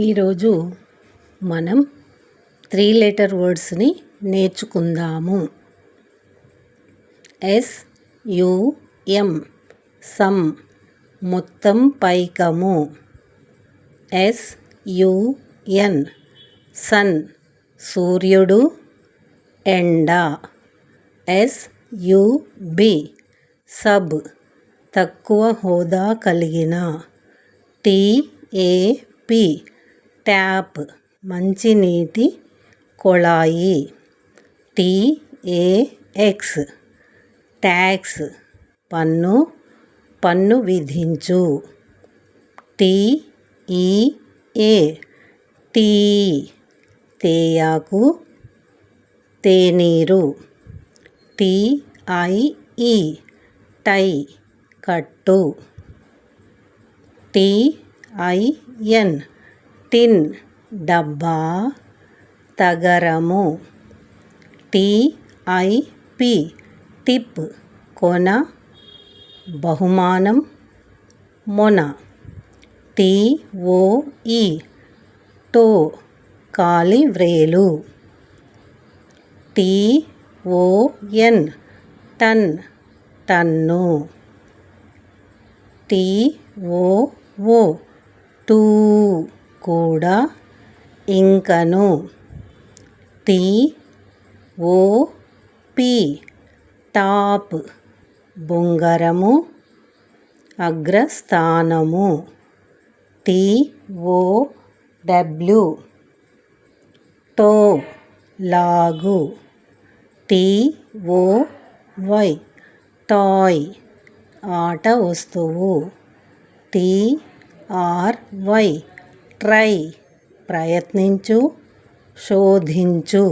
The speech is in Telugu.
ఈరోజు మనం త్రీ లెటర్ వర్డ్స్ని నేర్చుకుందాము. ఎస్ ఎం సమ్ మొత్తం పైకము. ఎస్ ఎన్ సన్ సూర్యుడు ఎండ. ఎస్ యుబి సబ్ తక్కువ హోదా కలిగిన. టిఏపి ట్యాప్ మంచినీటి కొళాయి టీఏఎక్స్ ట్యాక్స్ పన్ను పన్ను విధించు. టీఈఏ టీ తేయాకు తేనీరు. టీఐఈ టై కట్టు. టీఐఎన్ టిన్ డబ్బా తగరము. టిఐపి టిప్ కొన బహుమానం మొన. టిఓఈ టో కాలి వ్రేలు. T O N ton ton. T O O too కూడా ఇంకను. టి ఓ పి టాప్ బొంగరము అగ్రస్థానము. టి ఓ డబ్ల్యూ టో లాగు. టి ఓ వై టాయ్ ఆట వస్తువు. టి ఆర్ వై ట్రై ప్రయత్నించు శోధించు